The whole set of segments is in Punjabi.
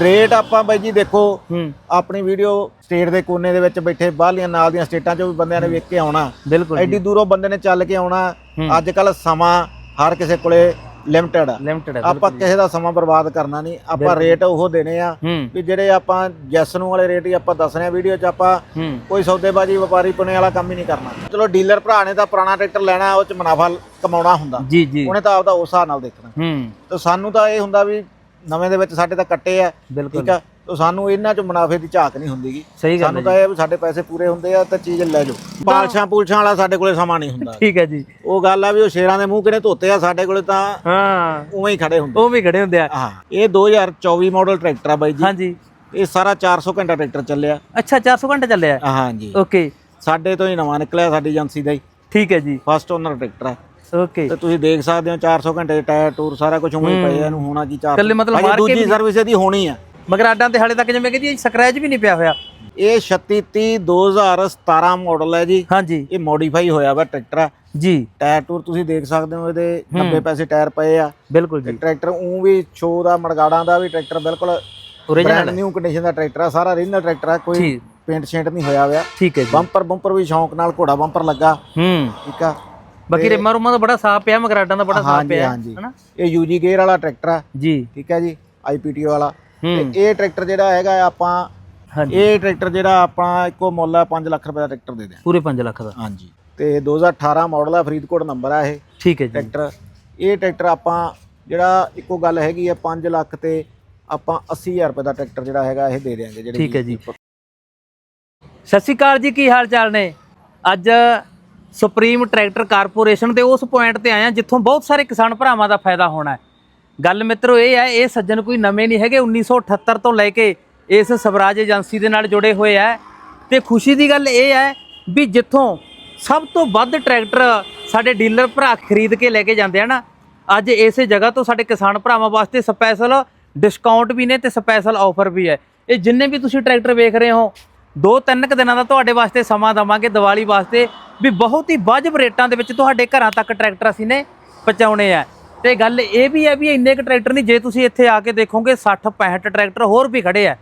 ਰੇਟ ਆਪਾਂ ਬਾਈ ਜੀ ਦੇਖੋ ਆਪਣੀ ਵੀਡੀਓ ਸਟੇਟ ਦੇ ਕੋਨੇ ਦੇ ਵਿੱਚ ਬੈਠੇ ਬਾਹਰਲੀਆਂ ਨਾਲ ਦੀਆਂ ਸਟੇਟਾਂ 'ਚੋਂ ਵੀ ਬੰਦਿਆਂ ਨੇ ਵੇਖ ਕੇ ਆਉਣਾ। ਬਿਲਕੁਲ ਐਡੀ ਦੂਰੋਂ ਬੰਦੇ ਨੇ ਚੱਲ ਕੇ ਆਉਣਾ। ਅੱਜ ਕੱਲ ਸਮਾਂ ਹਰ ਕਿਸੇ ਕੋਲੇ ਲਿਮਟਿਡ ਆ। ਲਿਮਟਿਡ ਆਪਾਂ ਕਿਸੇ ਦਾ ਸਮਾਂ ਬਰਬਾਦ ਕਰਨਾ ਨਹੀਂ। ਆਪਾਂ ਰੇਟ ਉਹ ਦੇਣੇ ਆ ਵੀ ਜਿਹੜੇ ਆਪਾਂ ਜੈਸ ਨੂੰ ਵਾਲੇ ਰੇਟ ਹੀ ਆਪਾਂ ਦੱਸਣੇ ਆ ਵੀਡੀਓ 'ਚ ਆਪਾਂ ਕੋਈ ਸੌਦੇਬਾਜ਼ੀ ਵਪਾਰੀ ਪੁਣੇ ਵਾਲਾ ਕੰਮ ਹੀ ਨਹੀਂ ਕਰਨਾ। ਚਲੋ ਡੀਲਰ ਭਰਾ ਨੇ ਤਾਂ ਪੁਰਾਣਾ ਟਰੈਕਟਰ ਲੈਣਾ ਉਹ 'ਚ ਮੁਨਾਫਾ ਕਮਾਉਣਾ ਹੁੰਦਾ। ਜੀ ਜੀ। ਉਹਨੇ ਤਾਂ ਆਪਦਾ ਉਸ ਹਿਸਾਬ ਨਾਲ ਦੇਖਣਾ। ਹੂੰ। ਤੇ ਸਾਨੂੰ ਤਾਂ ਇਹ ਹੁੰਦਾ ਵੀ ਨਵੇਂ ਦੇ ਵਿੱਚ ਸਾਡੇ ਤਾਂ ਕੱਟੇ ਆ ਬਿਲਕੁਲ। ਠੀਕ ਆ? ਤੇ ਸਾਨੂੰ ਇਹਨਾਂ 'ਚ ਮੁਨਾਫੇ ਦੀ ਝਾਕ ਨਹੀਂ ਹੁੰਦੀਗੀ ਸਹੀ ਗੱਲ ਸਾਨੂੰ ਤਾਂ ਇਹ ਆ ਵੀ ਸਾਡੇ ਪੈਸੇ ਪੂਰੇ ਹੁੰਦੇ ਆ ਤਾਂ ਚੀਜ਼ ਲੈ ਜਾਓ। ਪਾਲਸ਼ਾਂ ਪੂਲਸ਼ਾਂ ਵਾਲਾ ਸਾਡੇ ਕੋਲੇ ਸਮਾਂ ਨਹੀਂ ਹੁੰਦਾ। ਠੀਕ ਹੈ ਜੀ। ਉਹ ਗੱਲ ਆ ਵੀ ਉਹ ਸ਼ੇਰਾਂ ਦੇ ਮੂੰਹ ਕਿਨੇ ਧੋਤੇ ਆ ਸਾਡੇ ਕੋਲੇ ਤਾਂ ਹਾਂ। ਉਵੇਂ ਹੀ ਖੜੇ ਹੁੰਦੇ। ਉਹ ਵੀ ਖੜੇ ਹੁੰਦੇ ਆ। ਹਾਂ। ਇਹ 2024 ਮਾਡਲ ਟਰੈਕਟਰ ਆ ਬਾਈ ਜੀ। ਹਾਂਜੀ। ਇਹ ਸਾਰਾ 400 ਘੰਟਾ ਟਰੈਕਟਰ ਚੱਲਿਆ। ਅੱਛਾ 400 ਘੰਟੇ ਚੱਲਿਆ? ਹਾਂਜੀ ਓਕੇ ਸਾਡੇ ਤੋਂ ਹੀ ਨਵਾਂ ਨਿਕਲਿਆ ਸਾਡੀ ਏਜੰਸੀ ਦਾ ਹੀ। ਠੀਕ ਹੈ ਜੀ। ਫਸਟ ਓਨਰ ਟਰੈਕਟਰ ਆ। ਓਕੇ ਤੇ ਤੁਸੀਂ ਦੇਖ ਸਕਦੇ ਹੋ 400 ਘੰਟੇ ਦੇ ਟਾਇਰ ਟੂਰ ਸਾਰਾ ਕੁਝ ਉਵੇਂ ਹੀ ਪਏ ਆ, ਇਹਨੂੰ ਹੋਣਾ ਕੀ ਚਾਰ ਇਕੱਲੇ ਮਤਲਬ ਮਾਰ ਕੇ ਦੂਜੀ ਸਰਵਿਸ ਇਹਦੀ ਹੋਣੀ ਆ। ਮਗਰਾਡਾਂ ਤੇ ਹਾਲੇ ਤੱਕ ਜਿਵੇਂ ਕਹਿੰਦੀ ਸਕ੍ਰੈਚ ਵੀ ਨਹੀਂ ਪਿਆ ਹੋਇਆ। ਇਹ 3630 2017 ਮਾਡਲ ਹੈ ਜੀ। ਹਾਂਜੀ। ਇਹ ਮੋਡੀਫਾਈ ਹੋਇਆ ਵਾ ਟਰੈਕਟਰ ਆ। ਜੀ। ਟਾਇਰ ਟੂਰ ਤੁਸੀਂ ਦੇਖ ਸਕਦੇ ਹੋ ਇਹਦੇ 90 ਪੈਸੇ ਟਾਇਰ ਪਏ ਆ। ਬਿਲਕੁਲ ਜੀ। ਟਰੈਕਟਰ ਉਹ ਵੀ ਸ਼ੋ ਦਾ ਮੜਗਾੜਾਂ ਦਾ ਵੀ ਟਰੈਕਟਰ ਬਿਲਕੁਲ ਓਰੀਜਨਲ ਨਿਊ ਕੰਡੀਸ਼ਨ ਦਾ ਟਰੈਕਟਰ ਆ। ਸਾਰਾ ਰੀਜਨਲ ਟਰੈਕਟਰ ਆ ਕੋਈ ਪੇਂਟ ਸ਼ੇਂਟ ਨਹੀਂ ਹੋਇਆ ਹੋਇਆ। ਠੀਕ ਹੈ ਜੀ। ਬੰਪਰ ਬੰਪਰ ਵੀ ਸ਼ੌਂਕ ਨਾਲ ਘੋੜਾ ਬੰਪਰ ਲੱਗਾ। ਹੂੰ। ਠੀਕ ਆ। ਬਾਕੀ ਰੇਮਾ ਰੂਮਾ ਦਾ ਬੜਾ ਸਾਫ਼ ਪਿਆ ਮਗਰਾਡਾਂ ਦਾ ਬੜਾ ਸਾਫ਼ ਪਿਆ ਹਨਾ? ਇਹ ਯੂਜੀ ਗੇਅਰ ਵਾਲਾ ਟਰੈਕਟਰ ਆ। ਜੀ। ਠੀਕ ਹੈ ਜੀ ਆਈਪੀਟੀਓ ਵਾਲਾ। ਤੇ ਇਹ ਟਰੈਕਟਰ ਜਿਹੜਾ ਹੈਗਾ ਆਪਾਂ ਇਹ ਟਰੈਕਟਰ ਜਿਹੜਾ ਆਪਾਂ ਇੱਕੋ ਮੁੱਲ ਆ 5 ਲੱਖ ਰੁਪਏ ਦਾ ਟਰੈਕਟਰ ਦੇ ਦਿਆਂ ਪੂਰੇ 5 ਲੱਖ ਦਾ। ਹਾਂਜੀ। ਤੇ 2018 ਮਾਡਲ ਆ ਫਰੀਦਕੋਟ ਨੰਬਰ ਆ ਇਹ। ਠੀਕ ਹੈ ਜੀ। ਟਰੈਕਟਰ ਇਹ ਟਰੈਕਟਰ ਆਪਾਂ ਜਿਹੜਾ ਇੱਕੋ ਗੱਲ ਹੈਗੀ ਆ 5 ਲੱਖ ਤੇ ਆਪਾਂ 80000 ਰੁਪਏ ਦਾ ਟਰੈਕਟਰ ਜਿਹੜਾ ਹੈਗਾ ਇਹ ਦੇ ਦਿਆਂਗੇ ਜਿਹੜੇ ਠੀਕ ਹੈ ਜੀ। ਸਤਿ ਸ਼੍ਰੀ ਅਕਾਲ ਜੀ ਕੀ ਹਾਲ ਚਾਲ ਨੇ? ਅੱਜ ਸੁਪਰੀਮ ਟਰੈਕਟਰ ਕਾਰਪੋਰੇਸ਼ਨ ਦੇ ਉਸ ਪੁਆਇੰਟ ਤੇ ਆਏ ਆ ਜਿੱਥੋਂ ਬਹੁਤ ਸਾਰੇ ਕਿਸਾਨ ਭਰਾਵਾਂ ਦਾ ਫਾਇਦਾ ਹੋਣਾ ਹੈ। ਗੱਲ ਮਿੱਤਰੋ ਇਹ ਹੈ, ਇਹ ਸੱਜਣ ਕੋਈ ਨਵੇਂ ਨਹੀਂ ਹੈਗੇ। 1978 ਤੋਂ ਲੈ ਕੇ ਇਸ ਸਵਰਾਜ ਏਜੰਸੀ ਦੇ ਨਾਲ ਜੁੜੇ ਹੋਏ ਹੈ। ਤੇ ਖੁਸ਼ੀ ਦੀ ਗੱਲ ਇਹ ਹੈ ਵੀ ਜਿੱਥੋਂ ਸਭ ਤੋਂ ਵੱਧ ਟਰੈਕਟਰ ਸਾਡੇ ਡੀਲਰ ਭਰਾ ਖਰੀਦ ਕੇ ਲੈ ਕੇ ਜਾਂਦੇ ਆ ਨਾ, ਅੱਜ ਇਸੇ ਜਗ੍ਹਾ ਤੋਂ ਸਾਡੇ ਕਿਸਾਨ ਭਰਾਵਾਂ ਵਾਸਤੇ ਸਪੈਸ਼ਲ ਡਿਸਕਾਊਂਟ ਵੀ ਨੇ ਤੇ ਸਪੈਸ਼ਲ ਆਫਰ ਵੀ ਹੈ। ਇਹ ਜਿੰਨੇ ਵੀ ਤੁਸੀਂ ਟਰੈਕਟਰ ਵੇਖ ਰਹੇ ਹੋ ਦੋ ਤਿੰਨ ਕੁ ਦਿਨਾਂ ਦਾ ਤੁਹਾਡੇ ਵਾਸਤੇ ਸਮਾਂ ਦਵਾਂਗੇ ਦੀਵਾਲੀ ਵਾਸਤੇ ਵੀ ਬਹੁਤ ਹੀ ਵਾਜਬ ਰੇਟਾਂ ਦੇ ਵਿੱਚ ਤੁਹਾਡੇ ਘਰਾਂ ਤੱਕ ਟਰੈਕਟਰ ਅਸੀਂ ਨੇ ਪਹੁੰਚਾਉਣੇ ਆ। ਤੇ ਗੱਲ ਇਹ ਵੀ ਹੈ ਵੀ ਇੰਨੇ ਕੁ ਟਰੈਕਟਰ ਨਹੀਂ ਜੇ ਤੁਸੀਂ ਇੱਥੇ ਆ ਕੇ ਦੇਖੋਗੇ 60 65 ਟਰੈਕਟਰ ਹੋਰ ਵੀ ਖੜੇ ਆ।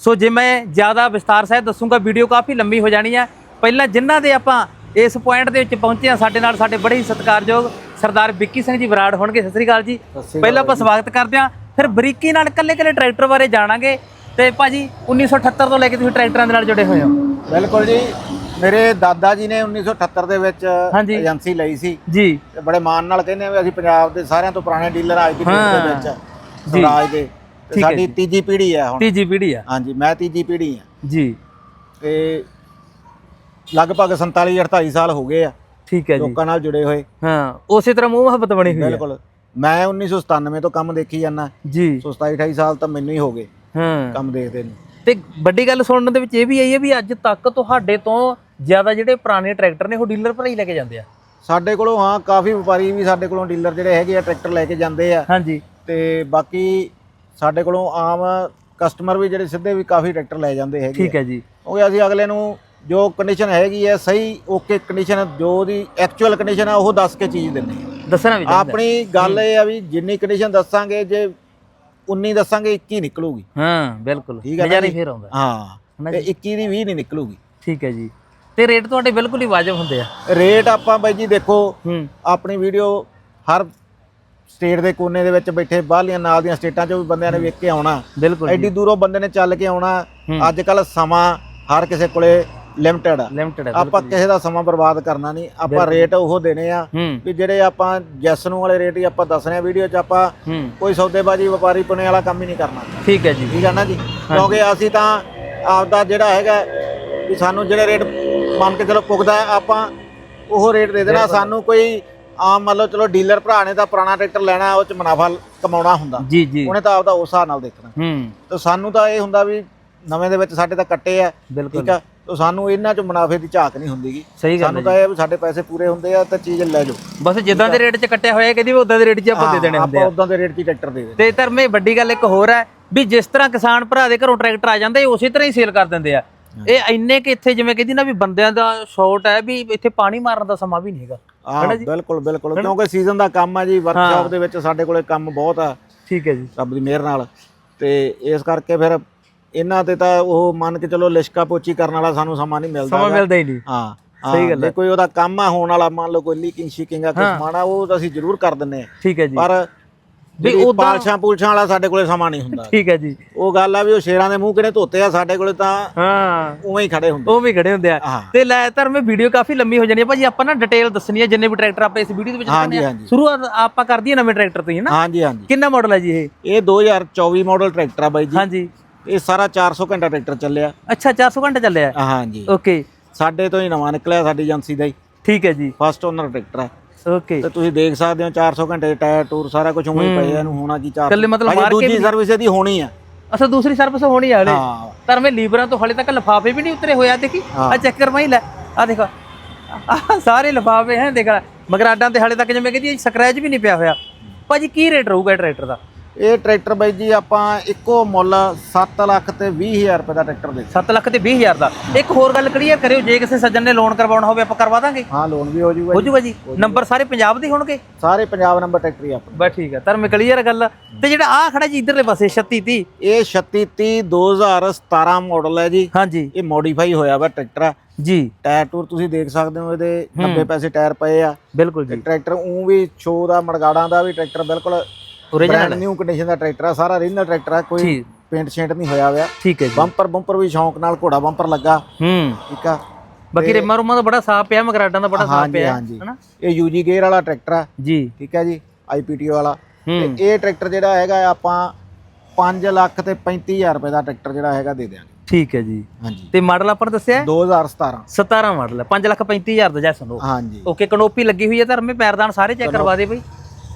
ਸੋ ਜੇ ਮੈਂ ਜ਼ਿਆਦਾ ਵਿਸਤਾਰ ਸਹਿਤ ਦੱਸੂਗਾ ਵੀਡੀਓ ਕਾਫੀ ਲੰਬੀ ਹੋ ਜਾਣੀ ਹੈ ਪਹਿਲਾਂ ਜਿਨ੍ਹਾਂ ਦੇ ਆਪਾਂ ਇਸ ਪੁਆਇੰਟ ਦੇ ਵਿੱਚ ਪਹੁੰਚੇ ਆ ਸਾਡੇ ਨਾਲ ਸਾਡੇ ਬੜੇ ਹੀ ਸਤਿਕਾਰਯੋਗ ਸਰਦਾਰ ਵਿੱਕੀ ਸਿੰਘ ਜੀ ਬਰਾੜ ਹੋਣਗੇ। ਸਤਿ ਸ੍ਰੀ ਅਕਾਲ ਜੀ। ਪਹਿਲਾਂ ਆਪਾਂ ਸਵਾਗਤ ਕਰਦੇ ਹਾਂ ਫਿਰ ਬਰੀਕੀ ਨਾਲ ਕੱਲੇ ਕੱਲੇ ਟਰੈਕਟਰ ਬਾਰੇ ਜਾਣਾਂਗੇ। ਤੇ ਭਾਜੀ 1978 ਤੋਂ ਲੈ ਕੇ ਤੁਸੀਂ ਟਰੈਕਟਰਾਂ ਦੇ ਨਾਲ ਜੁੜੇ ਹੋਏ ਹੋ? ਬਿਲਕੁਲ ਜੀ। ਮੇਰੇ ਦਾਦਾ ਜੀ ਨੇ 1978 ਦੇ ਵਿੱਚ ਹਾਂਜੀ। ਏਜੰਸੀ ਲਈ ਸੀ। ਜੀ। ਤੇ ਬੜੇ ਮਾਣ ਨਾਲ ਕਹਿੰਦੇ ਆ ਵੀ ਅਸੀਂ ਪੰਜਾਬ ਦੇ ਸਾਰਿਆਂ ਤੋਂ ਪੁਰਾਣੇ ਡੀਲਰ ਅੱਜ ਦੀ ਹਾਂ। ਵਿੱਚ ਸਵਰਾਜ ਦੇ। ਤੇ ਠੀਕ ਹੈ ਸਾਡੀ ਜੀ। ਤੀਜੀ ਪੀੜ੍ਹੀ ਆ ਹੁਣ। ਤੀਜੀ ਪੀੜ੍ਹੀ ਆ। ਹਾਂਜੀ ਮੈਂ ਤੀਜੀ ਪੀੜ੍ਹੀ ਆ। ਜੀ। ਤੇ ਲਗਭਗ 47 48 ਸਾਲ ਹੋ ਗਏ ਆ। ਠੀਕ ਹੈ ਜੀ। ਲੋਕਾਂ ਨਾਲ ਜੁੜੇ ਹੋਏ। ਹਾਂ ਉਸੇ ਤਰ੍ਹਾਂ ਮੂੰਹ ਮੁਹੱਬਤ ਬਣੀ ਹੋਈ ਹੈ ਬਿਲਕੁਲ। ਮੈਂ 1997 ਤੋਂ ਕੰਮ ਦੇਖੀ ਜਾਂਦਾ। ਜੀ। ਸੋ 27 28 ਸਾਲ ਤਾਂ ਮੈਨੂੰ ਹੀ ਹੋ ਗਏ। ਹਾਂ। ਕੰਮ ਦੇਖਦੇ ਨੂੰ। ਤੇ ਵੱਡੀ ਗੱਲ ਸੁਣਨ ਦੇ ਵਿੱਚ ਇਹ ਵੀ ਆਈ ਹੈ ਵੀ ਅੱਜ ਤੱਕ ਤੁਹਾਡੇ ਤੋਂ ਜ਼ਿਆਦਾ ਜਿਹੜੇ ਪੁਰਾਣੇ ਟਰੈਕਟਰ ਨੇ ਉਹ ਡੀਲਰ ਭਰਾ ਹੀ ਲੈ ਕੇ ਜਾਂਦੇ ਆ। ਸਾਡੇ ਕੋਲੋਂ ਹਾਂ ਕਾਫੀ ਵਪਾਰੀ ਵੀ ਸਾਡੇ ਕੋਲੋਂ ਡੀਲਰ ਜਿਹੜੇ ਹੈਗੇ ਆ ਟਰੈਕਟਰ ਲੈ ਕੇ ਜਾਂਦੇ ਆ। ਹਾਂਜੀ। ਤੇ ਬਾਕੀ ਸਾਡੇ ਕੋਲੋਂ ਆਮ ਕਸਟਮਰ ਵੀ ਜਿਹੜੇ ਸਿੱਧੇ ਵੀ ਕਾਫੀ ਟਰੈਕਟਰ ਲੈ ਜਾਂਦੇ ਹੈਗੇ ਠੀਕ ਹੈ ਜੀ। ਕਿਉਂਕਿ ਅਸੀਂ ਅਗਲੇ ਨੂੰ ਜੋ ਕੰਡੀਸ਼ਨ ਹੈਗੀ ਹੈ ਸਹੀ ਓਕੇ ਕੰਡੀਸ਼ਨ ਜੋ ਉਹਦੀ ਐਕਚੁਅਲ ਕੰਡੀਸ਼ਨ ਆ ਉਹ ਦੱਸ ਕੇ ਚੀਜ਼ ਦਿੰਦੇ ਆ। ਦੱਸਣਾ ਵੀ ਚਾਹੀਦਾ। ਆਪਣੀ ਗੱਲ ਇਹ ਆ ਵੀ ਜਿੰਨੀ ਕੰਡੀਸ਼ਨ ਦੱਸਾਂਗੇ ਜੇ 19 ਦੱਸਾਂਗੇ 21 ਨਿਕਲੂਗੀ। ਹਾਂ ਬਿਲਕੁਲ। ਠੀਕ ਹੈ ਨਜ਼ਾਰੇ? ਫੇਰ ਆਉਂਦਾ। ਹਾਂ ਤੇ 21 ਦੀ 20 ਨਹੀਂ ਨਿਕਲੂਗੀ। ਠੀਕ ਹੈ ਜੀ। ਤੇ ਰੇਟ ਤੁਹਾਡੇ ਬਿਲਕੁਲ ਹੀ ਵਾਜਬ ਹੁੰਦੇ ਆ। ਰੇਟ ਆਪਾਂ ਬਾਈ ਜੀ ਦੇਖੋ ਹੂੰ। ਆਪਣੀ ਵੀਡੀਓ ਹਰ ਸਟੇਟ ਦੇ ਕੋਨੇ ਦੇ ਵਿੱਚ ਬੈਠੇ ਬਾਹਰਲੀਆਂ ਨਾਲ ਦੀਆਂ ਸਟੇਟਾਂ 'ਚੋਂ ਵੀ ਬੰਦਿਆਂ ਨੇ ਵੇਖ ਕੇ ਆਉਣਾ। ਐਡੀ ਦੂਰੋਂ ਬੰਦੇ ਨੇ ਚੱਲ ਕੇ ਆਉਣਾ। ਅੱਜ ਕੱਲ ਸਮਾਂ ਹਰ ਕਿਸੇ ਕੋਲੇ ਲਿਮਟਿਡ ਆ। ਲਿਮਟਿਡ ਹੈ ਆਪਾਂ ਕਿਸੇ ਦਾ ਸਮਾਂ ਬਰਬਾਦ ਕਰਨਾ ਨਹੀਂ ਆਪਾਂ ਰੇਟ ਉਹ ਦੇਣੇ ਆ ਹੂੰ। ਵੀ ਜਿਹੜੇ ਆਪਾਂ ਜੈਸ ਨੂੰ ਵਾਲੇ ਰੇਟ ਹੀ ਆਪਾਂ ਦੱਸਣੇ ਆ ਵੀਡੀਓ 'ਚ ਆਪਾਂ ਹੂੰ। ਕੋਈ ਸੌਦੇਬਾਜ਼ੀ ਵਪਾਰੀ ਪੁਣੇ ਵਾਲਾ ਕੰਮ ਹੀ ਨਹੀਂ ਕਰਨਾ। ਠੀਕ ਹੈ ਜੀ। ਠੀਕ ਆ ਨਾ ਜੀ? ਕਿਉਂਕਿ ਅਸੀਂ ਤਾਂ ਆਪਦਾ ਜਿਹੜਾ ਹੈਗਾ ਵੀ ਸਾਨੂੰ ਜਿਹੜੇ ਰੇਟ ਮੰਨ ਕੇ ਚਲੋ ਪੁੱਗਦਾ ਹੈ, ਆਪਾਂ ਉਹ ਰੇਟ ਦੇ ਦੇਣਾ। ਸਾਨੂੰ ਕੋਈ ਆਮ ਮੰਨ ਲਓ ਚਲੋ ਡੀਲਰ ਭਰਾ ਨੇ ਤਾਂ ਪੁਰਾਣਾ ਟਰੈਕਟਰ ਲੈਣਾ ਉਹ 'ਚ ਮੁਨਾਫਾ ਕਮਾਉਣਾ ਹੁੰਦਾ। ਜੀ ਜੀ। ਉਹਨੇ ਤਾਂ ਆਪਦਾ ਉਸ ਹਿਸਾਬ ਨਾਲ ਦੇਖਣਾ। ਹੂੰ। ਤੇ ਸਾਨੂੰ ਤਾਂ ਇਹ ਹੁੰਦਾ ਵੀ ਨਵੇਂ ਦੇ ਵਿੱਚ ਸਾਡੇ ਤਾਂ ਕੱਟੇ ਆ। ਠੀਕ ਆ? ਤੇ ਸਾਨੂੰ ਇਹਨਾਂ 'ਚ ਮੁਨਾਫੇ ਦੀ ਝਾਕ ਨਹੀਂ ਹੁੰਦੀਗੀ। ਸਹੀ ਗੱਲ ਸਾਨੂੰ ਤਾਂ ਇਹ ਆ ਵੀ ਸਾਡੇ ਪੈਸੇ ਪੂਰੇ ਹੁੰਦੇ ਆ ਤਾਂ ਚੀਜ਼ ਲੈ ਜਾਓ। ਬਸ ਜਿੱਦਾਂ ਦੇ ਰੇਟ 'ਚ ਕੱਟਿਆ ਹੋਇਆ ਕਹਿੰਦੀ ਵੀ ਉਦਾਂ ਦੇ ਰੇਟ 'ਚ ਆਪਾਂ ਦੇ ਦੇਣੇ ਹੁੰਦੇ ਆਪਾਂ ਆ ਉਦਾਂ ਦੇ ਰੇਟ 'ਚ ਹੀ ਟਰੈਕਟਰ ਦੇ ਦੇ ਤੇ ਧਰਮੇ ਵੱਡੀ ਗੱਲ ਇੱਕ ਹੋਰ ਹੈ ਵੀ ਜਿਸ ਤਰ੍ਹਾਂ ਕਿਸਾਨ ਭਰਾ ਦੇ ਘਰੋਂ ਟਰੈਕਟਰ ਆ ਜਾਂਦਾ ਇਹ ਉਸੇ ਤਰ੍ਹਾਂ ਹੀ ਸੇਲ ਕਰ ਦਿੰਦੇ ਆ। ਇਹ ਇੰਨੇ ਕਿ ਇੱਥੇ ਜਿਵੇਂ ਕਹਿੰਦੀ ਨਾ ਵੀ ਬੰਦਿਆਂ ਦਾ ਸ਼ਾਰਟ ਹੈ ਵੀ ਇੱਥੇ ਪਾਣੀ ਮਾਰਨ ਦਾ ਸਮਾਂ ਵੀ ਨਹੀਂ ਹੈਗਾ। ਹਾਂ ਬਿਲਕੁਲ ਬਿਲਕੁਲ। ਕਿਉਂਕਿ ਸੀਜ਼ਨ ਦਾ ਕੰਮ ਆ ਜੀ ਵਰਕਸ਼ਾਪ ਦੇ ਵਿੱਚ ਸਾਡੇ ਕੋਲੇ ਕੰਮ ਬਹੁਤ ਆ। ਠੀਕ ਹੈ ਜੀ। ਰੱਬ ਦੀ ਮਿਹਰ ਨਾਲ। ਤੇ ਇਸ ਕਰਕੇ ਫਿਰ ਇਹਨਾਂ ਤੇ ਤਾਂ ਉਹ ਮੰਨ ਕੇ ਚਲੋ ਲਿਸ਼ਕਾ ਪੋਚੀ ਕਰਨ ਵਾਲਾ ਸਾਨੂੰ ਸਮਾਂ ਨਹੀਂ ਮਿਲਦਾ ਸਮਾਂ। ਮਿਲਦਾ ਹੀ ਨਹੀਂ। ਹਾਂ ਸਹੀ ਹਾਂ, ਗੱਲ ਹੈ। ਕੋਈ ਉਹਦਾ ਕੰਮ ਆ ਹੋਣ ਵਾਲਾ ਮੰਨ ਲਓ ਕੋਈ ਲੀਕਿੰਗ ਸ਼ੀਕਿੰਗ ਆ ਕੋਈ ਹਾਂ। ਆ ਉਹ ਤਾਂ ਅਸੀਂ ਜ਼ਰੂਰ ਕਰ ਦਿੰਨੇ ਆ ਠੀਕ ਹੈ ਜੀ। ਪਰ ਵੀ ਉੱਦਾਂ- ਪਾਲਸ਼ਾਂ ਪੂਲਸ਼ਾਂ ਵਾਲਾ ਸਾਡੇ ਕੋਲੇ ਸਮਾਂ ਨਹੀਂ ਹੁੰਦਾ। ਠੀਕ ਹੈ ਜੀ। ਉਹ ਗੱਲ ਆ ਵੀ ਉਹ ਸ਼ੇਰਾਂ ਦੇ ਮੂੰਹ ਕਿਨੇ ਧੋਤੇ ਆ ਸਾਡੇ ਕੋਲੇ ਤਾਂ ਹਾਂ। ਉਵੇਂ ਹੀ ਖੜੇ ਹੁੰਦੇ। ਉਹ ਵੀ ਖੜੇ ਹੁੰਦੇ ਆ। ਹਾਂ। ਤੇ ਲੈ ਧਰ ਮੈਂ ਵੀਡੀਓ ਕਾਫੀ ਲੰਮੀ ਹੋ ਜਾਣੀ ਹੈ ਭਾਜੀ ਆਪਾਂ ਨਾ ਡਿਟੇਲ ਦੱਸਣੀ ਹੈ ਜਿੰਨੇ ਵੀ ਟਰੈਕਟਰ ਆਪਾਂ ਇਸ ਵੀਡੀਓ ਦੇ ਵਿੱਚ ਦਿਖਾਉਂਦੇ ਆ। ਸ਼ੁਰੂਆਤ ਆਪਾਂ ਕਰ ਦਈਏ ਨਵੇਂ ਟਰੈਕਟਰ ਤੋਂ ਹੀ ਨਾ? ਹਾਂਜੀ ਹਾਂਜੀ। ਕਿੰਨਾ ਮਾਡਲ ਹੈ ਜੀ ਇਹ? ਇਹ 2024 ਮਾਡਲ ਟਰੈਕਟਰ ਆ ਬਾਈ ਜੀ। ਹਾਂਜੀ। ਇਹ ਸਾਰਾ 400 ਘੰਟਾ ਟਰੈਕਟਰ ਚੱਲਿਆ। ਅੱਛਾ 400 ਘੰਟੇ ਚੱਲਿਆ? ਹਾਂਜੀ ਓਕੇ। ਸਾਡੇ ਤੋਂ ਹੀ ਨਵਾਂ ਨਿਕਲਿਆ ਸਾਡੀ ਏਜੰਸੀ ਦਾ ਹੀ। ਠੀਕ ਹੈ ਜੀ। ਫਸਟ ਓਨਰ ਟਰੈਕਟਰ ਆ ਓਕੇ। ਤੇ ਤੁਸੀਂ ਦੇਖ ਸਕਦੇ ਹੋ 400 ਘੰਟੇ ਦੇ ਟਾਇਰ ਟੂਰ ਸਾਰਾ ਕੁਝ ਉਵੇਂ ਹੀ ਪਏ ਆ, ਇਹਨੂੰ ਹੋਣਾ ਕੀ ਚਾਰ ਇਕੱਲੇ ਮਤਲਬ ਦੂਜੀ ਵੀ- ਸਰਵਿਸ ਇਹਦੀ ਹੋਣੀ ਆ। ਅਸਾਂ ਦੂਸਰੀ ਸਰਵਿਸ ਹੋਣੀ ਆ ਹਲੇ। ਹਾਂ। ਪਰ ਮੈਂ ਲੀਵਰਾਂ ਤੋਂ ਹਲੇ ਤੱਕ ਲਫਾਫੇ ਵੀ ਨਹੀਂ ਉਤਰੇ ਹੋਇਆ ਦੇਖੀ। ਹਾਂ। ਆ ਚੈੱਕ ਕਰਵਾਈ ਲੈ। ਆ ਦੇਖੋ। ਆਹ ਸਾਰੇ ਲਫਾਫੇ ਹੈ ਦੇਖ ਲੈ। ਮਗਰ ਆਡਾਂ ਤੇ ਹਲੇ ਤੱਕ ਜਿਵੇਂ ਕਹਿੰਦੀ ਸਕ੍ਰੈਚ ਵੀ ਨਹੀਂ ਪਿਆ ਹੋਇਆ। ਭਾਜੀ ਕੀ ਰੇਟ ਰਹੂਗਾ ਟਰੈਕਟਰ ਦਾ? ਇਹ ਟਰੈਕਟਰ ਬਾਈ ਜੀ ਆਪਾਂ ਇੱਕੋ ਮੁੱਲ 7 ਲੱਖ ਤੇ 20000 ਰੁਪਏ ਦਾ ਟਰੈਕਟਰ ਦੇ 7 ਲੱਖ ਤੇ 20000 ਦਾ। ਇੱਕ ਹੋਰ ਗੱਲ ਕਲੀਅਰ ਕਰਿਓ ਜੇ ਕਿਸੇ ਸੱਜਣ ਨੇ ਲੋਨ ਕਰਵਾਉਣਾ ਹੋਵੇ ਆਪਾਂ ਕਰਵਾ ਦਾਂਗੇ। ਹਾਂ ਲੋਨ ਵੀ ਹੋ ਜਾਊਗਾ ਹੋ ਜੂਗਾ ਜੀ। ਨੰਬਰ ਸਾਰੇ ਪੰਜਾਬ ਦੇ ਹੋਣਗੇ? ਸਾਰੇ ਪੰਜਾਬ ਨੰਬਰ ਟਰੈਕਟਰ ਹੀ ਆਪਣੇ। ਬਸ ਠੀਕ ਹੈ ਤਾਂ ਮੈਂ ਕਲੀਅਰ ਗੱਲ। ਤੇ ਜਿਹੜਾ ਆ ਖੜਾ ਜੀ ਇਧਰਲੇ ਪਾਸੇ 36 30 ਇਹ 3630 2017 ਮਾਡਲ ਹੈ ਜੀ। ਹਾਂਜੀ। ਇਹ ਮੋਡੀਫਾਈ ਹੋਇਆ ਵਾ ਟਰੈਕਟਰ ਆ। ਜੀ। ਟਾਇਰ ਟੂਰ ਤੁਸੀਂ ਦੇਖ ਸਕਦੇ ਹੋ ਇਹਦੇ 90 ਪੈਸੇ ਟਾਇਰ ਪਏ ਆ। ਬਿਲਕੁਲ ਜੀ। ਟਰੈਕਟਰ ਉਹ ਵੀ ਸ਼ੋ ਦਾ ਮੜਗਾੜਾਂ ਦਾ ਵੀ ਟਰੈਕਟਰ ਬਿਲਕੁਲ ਬ੍ਰਾਂਡ ਨਿਊ ਕੰਡੀਸ਼ਨ ਦਾ ਟਰੈਕਟਰ ਆ ਸਾਰਾ ਓਰੀਜਨਲ ਟਰੈਕਟਰ ਆ ਕੋਈ ਠੀਕ। ਪੇਂਟ ਸ਼ੇਂਟ ਨਹੀਂ ਹੋਇਆ ਹੋਇਆ। ਠੀਕ ਹੈ ਜੀ। ਬੰਪਰ ਬੰਪਰ ਵੀ ਸ਼ੌਂਕ ਨਾਲ ਘੋੜਾ ਬੰਪਰ ਲੱਗਾ। ਹੂੰ। ਠੀਕ ਆ। ਬਾਕੀ ਰੇਮਾ ਰੂਮਾ ਦਾ ਬੜਾ ਸਾਫ਼ ਪਿਆ ਮਗਰਾਡਾਂ ਦਾ ਬੜਾ ਸਾਫ਼ ਹਾਂਜੀ ਪਿਆ ਹਾਂਜੀ। ਹਨਾ? ਇਹ ਯੂਜੀ ਗੇਅਰ ਵਾਲਾ ਟਰੈਕਟਰ ਆ। ਜੀ। ਠੀਕ ਹੈ ਜੀ ਆਈਪੀਟੀਓ ਵਾਲਾ। ਹੂੰ। ਤੇ ਇਹ ਟਰੈਕਟਰ ਜਿਹੜਾ ਹੈਗਾ ਆਪਾਂ 5 ਲੱਖ ਤੇ 35000 ਰੁਪਏ ਦਾ ਟਰੈਕਟਰ ਜਿਹੜਾ ਹੈਗਾ ਦੇ ਦਿਆਂਗੇ। ਠੀਕ ਹੈ ਜੀ। ਹਾਂਜੀ। ਤੇ ਮਾਡਲ ਆਪਾਂ ਨੇ ਦੱਸਿਆ? 2017 17 ਮਾਡਲ ਹੈ 5 ਲੱਖ 35000 ਦਾ ਜੈਸਨ ਉਹ। ਹਾਂਜੀ। ਓਕੇ ਕਨੋਪੀ ਲੱਗੀ ਹੋਈ ਹੈ ਧਰਮੇ ਪੈਰਦਾਨ ਸਾਰੇ ਚੈੱਕ ਕਰਵਾ ਦੇ ਬਈ।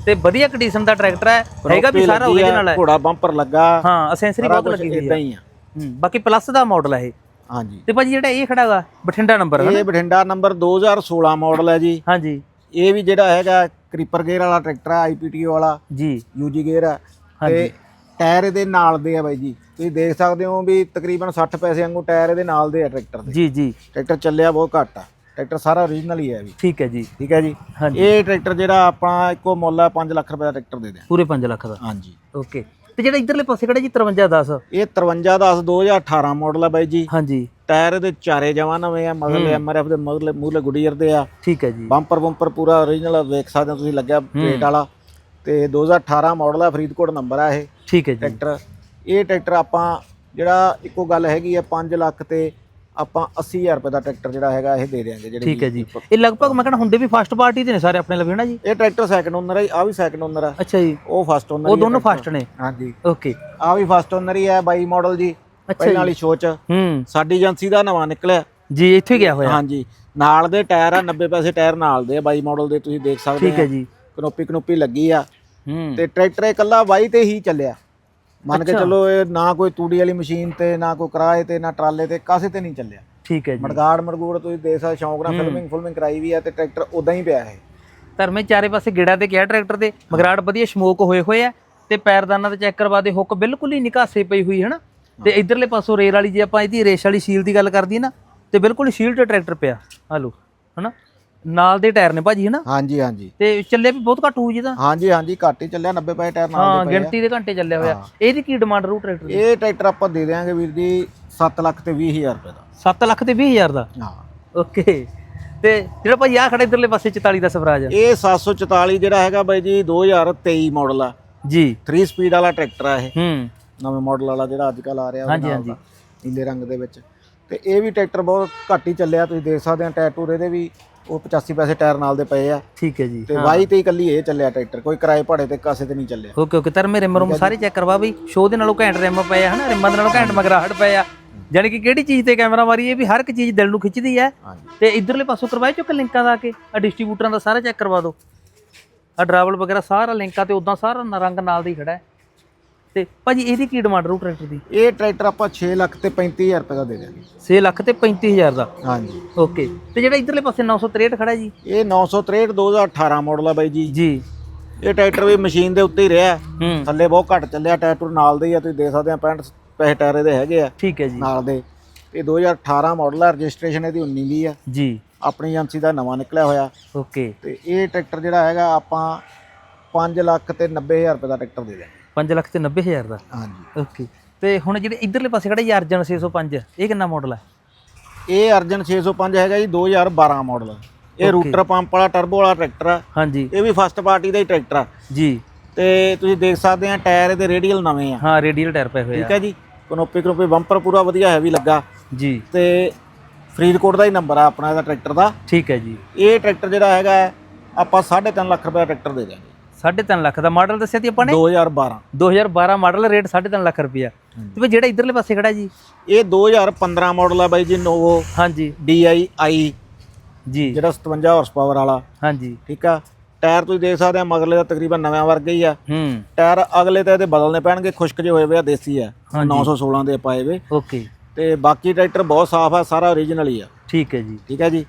ਤੇ ਵਧੀਆ ਕੰਡੀਸ਼ਨ ਦਾ ਟਰੈਕਟਰ ਹੈ ਹੈਗਾ ਵੀ ਸਾਰਾ ਓਰੀਜਨਲ ਹੈ। ਘੋੜਾ ਬੰਪਰ ਲੱਗਾ ਹਾਂ ਅਸੈਂਸਰੀ ਸਾਰਾ ਬਹੁਤ ਲੱਗੀ ਹੋਈ ਇਦਾਂ ਹੈ ਆ। ਹੂੰ ਬਾਕੀ ਪਲੱਸ ਦਾ ਮਾਡਲ ਹੈ ਇਹ। ਹਾਂਜੀ। ਤੇ ਭਾਜੀ ਜਿਹੜਾ ਇਹ ਖੜਾਗਾ ਬਠਿੰਡਾ ਨੰਬਰ ਹੈ ਇਹ ਬਠਿੰਡਾ ਨੰਬਰ 2016 ਮਾਡਲ ਹੈ ਜੀ। ਹਾਂਜੀ। ਇਹ ਵੀ ਜਿਹੜਾ ਹੈਗਾ ਕ੍ਰੀਪਰ ਗੇਅਰ ਵਾਲਾ ਟਰੈਕਟਰ ਆ ਆਈਪੀਟੀਓ ਵਾਲਾ ਜੀ। ਯੂਜੀ ਗੇਅਰ ਆ। ਤੇ ਟਾਇਰ ਇਹਦੇ ਨਾਲ ਦੇ ਆ ਬਾਈ ਜੀ। ਤੁਸੀਂ ਦੇਖ ਸਕਦੇ ਹੋ ਵੀ ਤਕਰੀਬਨ 60 ਪੈਸੇ ਵਾਂਗੂ ਟਾਇਰ ਇਹਦੇ ਨਾਲ ਦੇ ਆ ਟਰੈਕਟਰ ਦੇ। ਜੀ ਜੀ। ਟਰੈਕਟਰ ਚੱਲਿਆ ਬਹੁਤ ਘੱਟ ਆ। ਟਰੈਕਟਰ ਸਾਰਾ ਓਰੀਜਨਲ ਹੀ ਹੈ ਵੀ। ਠੀਕ ਹੈ ਜੀ। ਠੀਕ ਹੈ ਜੀ? ਹਾਂਜੀ। ਇਹ ਟਰੈਕਟਰ ਜਿਹੜਾ ਆਪਾਂ ਇੱਕੋ ਮੁੱਲ ਆ 5 ਲੱਖ ਰੁਪਏ ਦਾ ਟਰੈਕਟਰ ਦੇ ਦਿਆਂ ਪੂਰੇ 5 ਲੱਖ ਦਾ? ਹਾਂਜੀ। ਓਕੇ। ਤੇ ਜਿਹੜਾ ਇਧਰਲੇ ਪਾਸੇ ਖੜਾ ਜੀ? 5310 ਇਹ 53 10 2018 ਮਾਡਲ ਆ ਬਾਈ ਜੀ। ਹਾਂਜੀ। ਟਾਇਰ ਇਹਦੇ ਚਾਰੇ ਜਵਾਂ ਨਵੇਂ ਆ ਮਗਰਲੇ ਐਮਆਰਐਫ ਦੇ ਮਗਰਲੇ ਮੂਹਰੇ ਗੁਡੀਅਰ ਦੇ ਆ। ਠੀਕ ਹੈ ਜੀ। ਬੰਪਰ ਬੰਪਰ ਪੂਰਾ ਓਰੀਜਨਲ ਵੇਖ ਸਕਦੇ ਹੋ ਤੁਸੀਂ ਲੱਗਿਆ ਪਲੇਟ ਵਾਲਾ। ਤੇ 2018 ਮਾਡਲ ਆ ਫਰੀਦਕੋਟ ਨੰਬਰ ਆ ਇਹ। ਠੀਕ ਹੈ ਜੀ। ਟਰੈਕਟਰ। ਇਹ ਟਰੈਕਟਰ ਆਪਾਂ ਜਿਹੜਾ ਇੱਕੋ ਗੱਲ ਹੈਗੀ ਆ 5 ਲੱਖ ਤੇ ਆਪਾਂ 80000 ਰੁਪਏ ਦਾ ਟਰੈਕਟਰ ਜਿਹੜਾ ਹੈਗਾ ਇਹ ਦੇ ਦੇਾਂਗੇ ਜਿਹੜੇ ਠੀਕ ਹੈ ਜੀ। ਇਹ ਲਗਭਗ ਮੈਂ ਕਹਿੰਦਾ ਹੁੰਦੇ ਵੀ ਫਸਟ ਪਾਰਟੀ ਦੇ ਨੇ ਸਾਰੇ ਆਪਣੇ ਲਵੇ ਨਾ ਜੀ? ਇਹ ਟਰੈਕਟਰ ਸੈਕੰਡ ਓਨਰ ਹੈ ਆ ਵੀ ਸੈਕੰਡ ਓਨਰ ਆ। ਅੱਛਾ ਜੀ। ਉਹ ਫਸਟ ਓਨਰ ਉਹ ਦੋਨੋਂ ਫਸਟ ਨੇ? ਹਾਂਜੀ। ਓਕੇ ਆ ਵੀ ਫਸਟ ਓਨਰ ਹੀ ਹੈ 22 ਮਾਡਲ ਜੀ ਪਹਿਲਾਂ ਵਾਲੀ ਸੋਚ। ਹੂੰ। ਸਾਡੀ ਏਜੰਸੀ ਦਾ ਨਵਾਂ ਨਿਕਲਿਆ। ਜੀ ਇੱਥੇ ਹੀ ਗਿਆ ਹੋਇਆ। ਹਾਂਜੀ। ਨਾਲ ਦੇ ਟਾਇਰ ਆ 90 ਪੈਸੇ ਟਾਇਰ ਨਾਲ ਦੇ ਆ 22 ਮਾਡਲ ਦੇ ਤੁਸੀਂ ਦੇਖ ਸਕਦੇ ਠੀਕ ਹੈ ਜੀ। ਕਨੋਪੀ ਕਨੋਪੀ ਲੱਗੀ ਆ। ਹੂੰ। ਤੇ ਟਰੈਕਟਰ ਇਕੱਲਾ ਵਾਈ ਤੇ ਹੀ ਚੱਲਿਆ। ਮੰਨ ਕੇ ਚੱਲੋ ਇਹ ਨਾ ਕੋਈ ਤੂੜੀ ਵਾਲੀ ਮਸ਼ੀਨ ਤੇ ਨਾ ਕੋਈ ਕਿਰਾਏ ਤੇ ਨਾ ਟਰਾਲੇ ਤੇ ਕਾਸੇ ਤੇ ਨਹੀਂ ਚੱਲਿਆ। ਠੀਕ ਹੈ ਜੀ। ਮੜਗਾੜ ਮੜਗੂੜ ਤੁਸੀਂ ਦੇਖ ਸਕਦੇ ਸ਼ੌਂਕ ਨਾਲ ਫਿਲਮਿੰਗ ਫਿਲਮਿੰਗ ਕਰਾਈ ਵੀ ਆ ਤੇ ਟਰੈਕਟਰ ਉਦਾਂ ਹੀ ਪਿਆ ਹੈ ਧਰਮੇ ਚਾਰੇ ਪਾਸੇ ਗੇੜਾ ਤੇ ਕਿਹਾ ਟਰੈਕਟਰ ਦੇ ਮਗਰਾੜ ਵਧੀਆ ਸਮੋਕ ਹੋਏ ਹੋਏ ਆ ਤੇ ਪੈਰਦਾਨਾਂ ਤੇ ਚੈੱਕ ਕਰਵਾ ਦੇ ਹੁੱਕ ਬਿਲਕੁਲ ਹੀ ਨਿਕਾਸੇ ਪਈ ਹੋਈ ਹੈ ਨਾ। ਤੇ ਇਧਰਲੇ ਪਾਸੋਂ ਰੇਲ ਵਾਲੀ ਜੇ ਆਪਾਂ ਇਹਦੀ ਰੇਸ ਵਾਲੀ ਸ਼ੀਲ ਦੀ ਗੱਲ ਕਰਦੀ ਨਾ ਤੇ ਬਿਲਕੁਲ ਸ਼ੀਲ ਤੇ ਟਰੈਕਟਰ ਪਿਆ। ਹਾਲੋ ਹਨਾ? ਨਾਲ ਦੇ ਟਾਇਰ ਨੇ ਭਾਜੀ ਹਨਾ? ਹਾਂਜੀ ਹਾਂਜੀ। ਤੇ ਚੱਲੇ ਵੀ ਬਹੁਤ ਘੱਟ ਹੋਊ ਜੀ ਤਾਂ? ਹਾਂਜੀ ਹਾਂਜੀ ਘੱਟ ਹੀ ਚੱਲਿਆ 90 ਪੈਸੇ ਟਾਇਰ ਨਾਲ ਹਾਂ ਦੇ ਪਏ ਆ। ਗਿਣਤੀ ਦੇ ਘੰਟੇ ਚੱਲਿਆ ਹੋਇਆ। ਇਹਦੀ ਕੀ ਡਿਮਾਂਡ ਰੂ ਟਰੈਕਟਰ ਦੀ? ਇਹ ਟਰੈਕਟਰ ਆਪਾਂ ਦੇ ਦੇਵਾਂਗੇ ਵੀਰ ਜੀ 7 ਲੱਖ ਤੇ 20000 ਰੁਪਏ ਦਾ। 7 ਲੱਖ ਤੇ 20000 ਦਾ? ਹਾਂ। ਓਕੇ। ਤੇ ਜਿਹੜਾ ਭਾਜੀ ਆ ਖੜਾ ਇਧਰਲੇ ਪਾਸੇ 44 ਦਾ ਸਵਰਾਜ ਇਹ 744 ਜਿਹੜਾ ਹੈਗਾ ਬਾਈ ਜੀ 2023 ਮਾਡਲ ਆ। ਜੀ। 3 ਸਪੀਡ ਵਾਲਾ ਟਰੈਕਟਰ ਆ ਇਹ। ਹੂੰ। ਨਵੇਂ ਮਾਡਲ ਵਾਲਾ ਜਿਹੜਾ ਅੱਜ ਕੱਲ ਆ ਰਿਹਾ ਉਹਦੇ ਹਾਂਜੀ, ਨਾਲ। ਦਾ, ਨੀਲੇ ਰੰਗ ਦੇ ਵਿੱਚ। ਤੇ ਇਹ ਵੀ ਟਰੈਕਟਰ ਬਹੁਤ ਘੱਟ ਹੀ ਚੱਲਿਆ ਤੁਸੀਂ ਦੇਖ ਸਕਦੇ ਆ ਟੂਰ ਇਹਦੇ ਵੀ ਉਹ 85 ਪੈਸੇ ਟਾਇਰ ਨਾਲ ਦੇ ਪਏ ਆ। ਠੀਕ ਹੈ ਜੀ। ਤੇ ਵਾਈ ਤੇ ਹੀ ਇਕੱਲੀ ਇਹ ਚੱਲਿਆ ਟਰੈਕਟਰ ਕੋਈ ਕਿਰਾਏ ਭਾੜੇ ਤੇ ਕਾਸੇ ਤੇ ਨਹੀਂ ਚੱਲਿਆ। Okay okay. ਤਰ ਮੇਰੇ ਰਿਮ ਸਾਰੇ ਚੈੱਕ ਕਰਵਾ ਬਈ ਸ਼ੋਅ ਦੇ ਨਾਲੋਂ ਘੈਂਟ ਰਿਮ ਪਏ ਆ ਹਨਾ? ਰਿਮਾਂ ਦੇ ਨਾਲੋਂ ਘੈਂਟ ਮਗਰਾਹਟ ਪਏ ਆ। ਜਾਣੀ ਕਿ ਕਿਹੜੀ ਚੀਜ਼ ਤੇ ਕੈਮਰਾ ਮਾਰੀਏ ਵੀ ਹਰ ਇੱਕ ਚੀਜ਼ ਦਿਲ ਨੂੰ ਖਿੱਚਦੀ ਹੈ ਤੇ ਇਧਰਲੇ ਪਾਸੋਂ ਕਰਵਾਏ ਚੁੱਕ ਲਿੰਕਾਂ ਦਾ ਕੇ? ਆ ਡਿਸਟ੍ਰੀਬਿਊਟਰਾਂ ਦਾ ਸਾਰਾ ਚੈੱਕ ਕਰਵਾ ਦਿਓ। ਆ ਡਰਾਵਲ ਵਗੈਰਾ ਸਾਰਾ ਲਿੰਕਾਂ ਤੇ ਉਦਾਂ ਸਾਰਾ ਰੰਗ ਨਾਲ ਦਾ ਖੜਾ ਹੈ। ਤੇ ਭਾਜੀ ਇਹਦੀ ਕੀ ਡਿਮਾਂਡ ਰੂ ਟਰੈਕਟਰ ਦੀ? ਇਹ ਟਰੈਕਟਰ ਆਪਾਂ 6 ਲੱਖ ਤੇ 35000 ਰੁਪਏ ਦਾ ਦੇ ਦਿਆਂਗੇ। 6 ਲੱਖ ਤੇ 35000 ਦਾ? ਹਾਂਜੀ। ਓਕੇ ਤੇ ਜਿਹੜਾ ਇਧਰਲੇ ਪਾਸੇ 963 ਖੜਾ ਜੀ? ਇਹ 963 2018 ਮਾਡਲ ਆ ਬਾਈ ਜੀ। ਜੀ। ਇਹ ਟਰੈਕਟਰ ਵੀ ਮਸ਼ੀਨ ਦੇ ਉੱਤੇ ਹੀ ਰਿਹਾ। ਥੱਲੇ ਬਹੁਤ ਘੱਟ ਚੱਲਿਆ ਟਾਇਰ ਟੂਰ ਨਾਲ ਦੇ ਹੀ ਆ ਤੁਸੀਂ ਦੇਖ ਸਕਦੇ ਆ 65 ਪੈਸੇ ਟਾਇਰ ਇਹਦੇ ਹੈਗੇ ਆ। ਠੀਕ ਹੈ ਜੀ। ਨਾਲ ਦੇ। ਇਹ 2018 ਮਾਡਲ ਆ ਰਜਿਸਟ੍ਰੇਸ਼ਨ ਇਹਦੀ 19 ਦੀ ਆ। ਜੀ। ਆਪਣੀ ਏਜੰਸੀ ਦਾ ਨਵਾਂ ਨਿਕਲਿਆ ਹੋਇਆ। ਓਕੇ ਤੇ ਇਹ ਟਰੈਕਟਰ ਜਿਹੜਾ ਹੈਗਾ ਆਪਾਂ 5 ਲੱਖ ਤੇ 90000 ਰੁਪਏ ਦਾ ਟਰੈਕਟਰ ਦੇ ਦਿਆਂਗੇ। 5 ਲੱਖ ਤੇ 90000 ਦਾ। ਹਾਂਜੀ। ਓਕੇ ਤੇ ਹੁਣ ਜਿਹੜੇ ਇਧਰਲੇ ਪਾਸੇ ਖੜਾ ਜੀ ਅਰਜਨ 605 ਇਹ ਕਿੰਨਾ ਮਾਡਲ ਹੈ? ਇਹ ਅਰਜਨ 605 ਹੈਗਾ ਜੀ 2012 ਮਾਡਲ ਇਹ ਰੂਟਰ ਪੰਪ ਵਾਲਾ ਟਰਬੋ ਵਾਲਾ ਟਰੈਕਟਰ ਆ। ਹਾਂਜੀ। ਇਹ ਵੀ ਫਸਟ ਪਾਰਟੀ ਦਾ ਹੀ ਟਰੈਕਟਰ ਆ। ਜੀ। ਤੇ ਤੁਸੀਂ ਦੇਖ ਸਕਦੇ ਆ ਟਾਇਰ ਇਹਦੇ ਰੇਡੀਅਲ ਨਵੇਂ ਆ। ਹਾਂ ਰੇਡੀਅਲ ਟਾਇਰ ਪਏ ਹੋਏ ਠੀਕ ਆ ਹੈ ਜੀ? ਕਨੋਪੀ ਕਨੋਪੀ ਬੰਪਰ ਪੂਰਾ ਵਧੀਆ ਹੈਵੀ ਲੱਗਾ। ਜੀ। ਤੇ ਫਰੀਦਕੋਟ ਦਾ ਹੀ ਨੰਬਰ ਆ ਆਪਣਾ ਇਹਦਾ ਟਰੈਕਟਰ ਦਾ। ਠੀਕ ਹੈ ਜੀ। ਇਹ ਟਰੈਕਟਰ ਜਿਹੜਾ ਹੈਗਾ ਹੈ, ਆਪਾਂ 3.5 ਲੱਖ ਰੁਪਏ ਦਾ ਟਰੈਕਟਰ ਦੇ ਦਿਆਂਗੇ। 3.5 ਲੱਖ ਦਾ ਮਾਡਲ ਦੱਸਿਆ ਤੀ ਆਪਾਂ ਨੇ? 2012 2012 ਮਾਡਲ ਰੇਟ 3.5 ਲੱਖ ਰੁਪਇਆ। ਤੇ ਵੀ ਜਿਹੜਾ ਇਧਰਲੇ ਪਾਸੇ ਖੜਾ ਜੀ? ਇਹ 2015 ਮਾਡਲ ਆ ਬਾਈ ਜੀ ਨੋਵੋ ਹਾਂਜੀ। DI i ਜੀ। ਜਿਹੜਾ 57 ਹਾਰਸ ਪਾਵਰ ਵਾਲਾ। ਹਾਂਜੀ। ਠੀਕ ਆ? ਟਾਇਰ ਤੁਸੀਂ ਦੇਖ ਸਕਦੇ ਆ ਮਗਰਲੇ ਦਾ ਤਕਰੀਬਨ ਨਵੇਂ ਵਰਗੇ ਹੀ ਆ। ਹੂੰ। ਟਾਇਰ ਅਗਲੇ ਤਾਂ ਇਹਦੇ ਬਦਲਨੇ ਪੈਣਗੇ ਖੁਸ਼ਕ ਜਿਹੇ ਹੋਏ ਵੇ ਆ ਦੇਸੀ ਆ। ਹਾਂਜੀ। 916 ਦੇ ਪਾਏ ਵੇ। ਓਕੇ। ਤੇ ਬਾਕੀ ਟਰੈਕਟਰ ਬਹੁਤ ਸਾਫ਼ ਆ ਸਾਰਾ ਓਰੀਜਨਲ ਹੀ ਆ। ਠੀਕ ਹੈ ਜੀ। ਠੀਕ ਹੈ ਜੀ?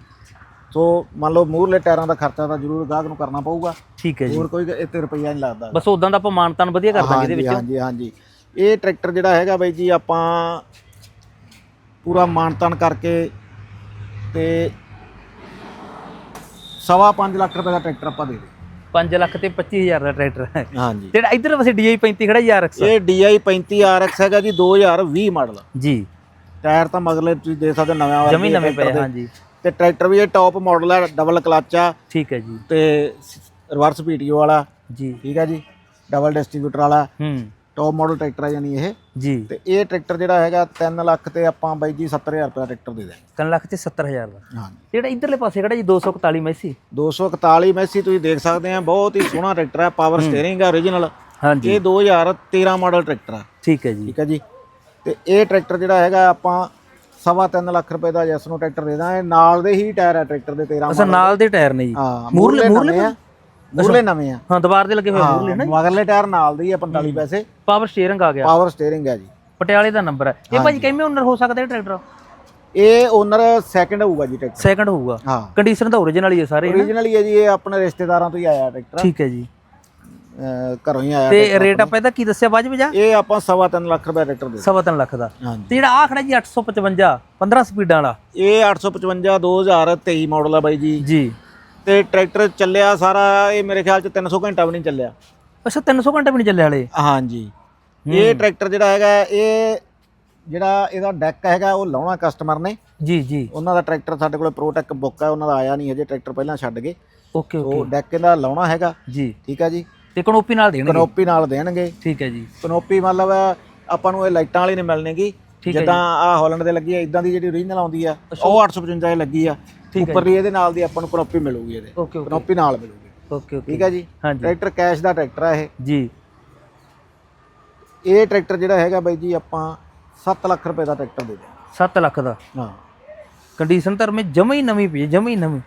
ਸੋ ਮੰਨ ਲਓ ਮੂਹਰਲੇ ਟਾਇਰਾਂ ਦਾ ਖਰਚਾ ਤਾਂ ਜ਼ਰੂਰ ਗਾਹਕ ਨੂੰ ਕਰਨਾ ਪਊਗਾ। ਠੀਕ ਹੈ ਜੀ। ਹੋਰ ਕੋਈ ਇੱਥੇ ਰੁਪਈਆ ਨਹੀਂ ਲੱਗਦਾ। ਬਸ ਉਦਾਂ ਦਾ ਆਪਾਂ ਮਾਨਤਾਨ ਵਧੀਆ ਕਰ ਦਾਂਗੇ ਇਹਦੇ ਵਿੱਚ। ਹਾਂਜੀ ਹਾਂਜੀ। ਇਹ ਟਰੈਕਟਰ ਜਿਹੜਾ ਹੈਗਾ ਬਾਈ ਜੀ ਆਪਾਂ ਪੂਰਾ ਮਾਨਤਨ ਕਰਕੇ ਤੇ ਸਵਾ ਪੰਜ ਲੱਖ ਰੁਪਏ ਦਾ ਟਰੈਕਟਰ ਆਪਾਂ ਦੇ ਦੇ। 5 ਲੱਖ ਤੇ 25000 ਦਾ ਟਰੈਕਟਰ। ਹੈ ਹਾਂਜੀ। ਜਿਹੜਾ ਇਧਰਲੇ ਪਾਸੇ DI 35 ਖੜਾ ਯਾਰ ਅਕਸਰ ਇਹ DI 35 RX ਹੈਗਾ ਜੀ 2020 ਮਾਡਲ। ਜੀ। ਟਾਇਰ ਤਾਂ ਮਗਰਲੇ ਤੁਸੀਂ ਦੇਖ ਸਕਦੇ ਨਵੇਂ ਵਾਲੇ ਜਮੀ ਨਵੇਂ ਪਏ ਹਾਂਜੀ। ਤੇ ਟਰੈਕਟਰ ਵੀ ਇਹ ਟੌਪ ਮਾਡਲ ਹੈ ਡਬਲ ਕਲਚ ਆ। ਠੀਕ ਹੈ ਜੀ। ਤੇ ਰਿਵਰਸ ਪੀਟੀਓ ਵਾਲਾ। ਜੀ। ਠੀਕ ਹੈ ਜੀ। ਡਬਲ ਡਿਸਟ੍ਰੀਬਿਊਟਰ ਵਾਲਾ। ਹੂੰ। ਟੌਪ ਮਾਡਲ ਟਰੈਕਟਰ ਆ ਯਾਨੀ ਇਹ। ਜੀ। ਤੇ ਇਹ ਟਰੈਕਟਰ ਜਿਹੜਾ ਹੈਗਾ 3 ਲੱਖ ਤੇ ਆਪਾਂ ਬਾਈ ਜੀ 70000 ਰੁਪਏ ਦਾ ਟਰੈਕਟਰ ਦੇ ਦਾਂਗੇ 3 ਲੱਖ ਤੇ 70000 ਦਾ। ਹਾਂਜੀ। ਜਿਹੜਾ ਇਧਰਲੇ ਪਾਸੇ ਖੜਾ ਜੀ 241 ਮੈਸੀ? 241 ਮੈਸੀ ਤੁਸੀਂ ਦੇਖ ਸਕਦੇ ਆ ਬਹੁਤ ਹੀ ਸੋਹਣਾ ਟਰੈਕਟਰ ਹੈ। ਪਾਵਰ ਸਟੀਅਰਿੰਗ ਹੈ origignal ਹਾਂਜੀ। ਇਹ 2013 ਮਾਡਲ ਟਰੈਕਟਰ ਆ। ਠੀਕ ਹੈ ਜੀ। ਠੀਕ ਹੈ ਜੀ। ਤੇ ਇਹ ਟਰੈਕਟਰ ਜਿਹੜਾ ਹੈਗਾ ਆਪਾਂ ਸਵਾ ਤਿੰਨ ਲੱਖ ਰੁਪਏ ਦਾ ਜੈਸ ਨੂੰ ਟਰੈਕਟਰ ਦੇ ਦਾਂਗੇ। ਨਾਲ ਦੇ ਹੀ ਟਾਇਰ ਆ ਟਰੈਕਟਰ ਦੇ 13 ਅਸਾਂ ਨਾਲ ਦੇ ਟਾਇਰ ਨੇ ਜੀ। ਹਾਂ ਮੂਰਲੇ ਮੂਰਲੇ ਆ। ਮੂਰਲੇ ਨਵੇਂ ਆ। ਹਾਂ ਦੁਬਾਰ ਦੇ ਲੱਗੇ ਹੋਏ ਮੂਰਲੇ ਹਾਂ ਮਗਰਲੇ ਟਾਇਰ ਨਾਲ ਦੇ ਹੀ ਆ 45 ਪੈਸੇ। ਪਾਵਰ ਸਟੀਅਰਿੰਗ ਆ ਗਿਆ। ਪਾਵਰ ਸਟੀਅਰਿੰਗ ਹੈ ਜੀ। ਪਟਿਆਲੇ ਦਾ ਨੰਬਰ ਹੈ ਇਹ ਭਾਜੀ ਕਿਵੇਂ ਓਨਰ ਹੋ ਸਕਦਾ ਇਹ ਟਰੈਕਟਰ? ਇਹ ਓਨਰ ਸੈਕੰਡ ਹੋਊਗਾ ਜੀ ਟਰੈਕਟਰ। ਸੈਕੰਡ ਹੋਊਗਾ। ਹਾਂ। ਕੰਡੀਸ਼ਨ ਤਾਂ ਓਰੀਜਨਲ ਹੀ ਹੈ ਸਾਰੇ origignal ਹੀ ਹੈ ਜੀ ਇਹ ਆਪਣੇ ਰਿਸ਼ਤੇਦਾਰਾਂ ਤੋਂ ਹੀ ਆਇਆ ਟਰੈਕਟਰ। ਠੀਕ ਹੈ ਜੀ। ਘਰੋਂ ਹੀ ਆਇਆ ਤੇ ਰੇਟ ਆਪਾਂ ਇਹਦਾ ਕੀ ਦੱਸਿਆ ਬਾਅਦ ਵਿੱਚ ਇਹ ਆਪਾਂ ਸਵਾ ਤਿੰਨ ਲੱਖ ਰੁਪਏ ਟਰੈਕਟਰ ਦੇ ਸਵਾ ਤਿੰਨ ਲੱਖ ਦਾ। ਹਾਂਜੀ। ਤੇ ਜਿਹੜਾ ਆ ਖੜਾ ਜੀ 855 15 ਸਪੀਡਾਂ ਵਾਲਾ। ਇਹ 855 2023 ਮਾਡਲ ਆ ਬਾਈ ਜੀ। ਜੀ। ਤੇ ਟਰੈਕਟਰ ਚੱਲਿਆ ਸਾਰਾ ਇਹ ਮੇਰੇ ਖਿਆਲ ਚ 300 ਘੰਟਾ ਵੀ ਨਹੀਂ ਚੱਲਿਆ। ਅੱਛਾ 300 ਘੰਟੇ ਵੀ ਨਹੀਂ ਚੱਲੇ ਹਲੇ? ਹਾਂਜੀ। ਇਹ ਟਰੈਕਟਰ ਜਿਹੜਾ ਹੈਗਾ ਇਹ ਜਿਹੜਾ ਇਹਦਾ ਡੈਕ ਹੈਗਾ ਉਹ ਲਾਉਣਾ ਕਸਟਮਰ ਨੇ। ਜੀ ਜੀ। ਉਹਨਾਂ ਦਾ ਟਰੈਕਟਰ ਸਾਡੇ ਕੋਲ ਪ੍ਰੋਟੈਕ ਬੁੱਕ ਹੈ ਉਹਨਾਂ ਦਾ ਆਇਆ ਨਹੀਂ ਹਜੇ ਟਰੈਕਟਰ ਪਹਿਲਾਂ ਛੱਡ ਗਏ। Okay okay. ਉਹ ਡੈਕ ਇਹਦਾ ਲਾਉਣਾ ਹੈਗਾ। ਜੀ। ਠੀਕ ਹੈ ਜੀ। ਤੇ ਕਨੋਪੀ ਨਾਲ ਦੇਣਗੇ? ਕਨੋਪੀ ਨਾਲ ਦੇਣਗੇ। ਠੀਕ ਹੈ ਜੀ। ਕਨੋਪੀ ਮਤਲਬ ਆਪਾਂ ਨੂੰ ਇਹ ਲਾਈਟਾਂ ਵਾਲੀ ਨਹੀਂ ਮਿਲਣੇਗੀ। ਜਿੱਦਾਂ ਆ ਹਾਲੈਂਡ ਦੇ ਲੱਗੀ ਆ ਇਦਾਂ ਦੀ ਜਿਹੜੀ ਓਰੀਜਨਲ ਆਉਂਦੀ ਆ ਉਹ 855 ਲੱਗੀ ਆ। ਠੀਕ ਹੈ ਉੱਪਰ ਦੀ ਇਹਦੇ ਨਾਲ ਦੀ ਆਪਾਂ ਨੂੰ ਕਨੋਪੀ ਮਿਲੂਗੀ ਇਹਦੇ। ਕਨੋਪੀ ਨਾਲ ਮਿਲੂਗੀ। Okay okay. ਠੀਕ ਹੈ ਜੀ? ਟਰੈਕਟਰ ਕੈਸ਼ ਦਾ ਟਰੈਕਟਰ ਆ ਇਹ। ਜੀ। ਇਹ ਟਰੈਕਟਰ ਜਿਹੜਾ ਹੈਗਾ ਬਾਈ ਜੀ ਆਪਾਂ 7 ਲੱਖ ਰੁਪਏ ਦਾ ਟਰੈਕਟਰ ਦੇ ਦੇ 7 ਲੱਖ ਦਾ? ਹਾਂ। ਕੰਡੀਸ਼ਨ ਤਾਂ ਮੈਂ ਜਮਾ ਹੀ ਨਵੀਂ ਪਈ ਜਮਾ ਹੀ ਨਵੀਂ।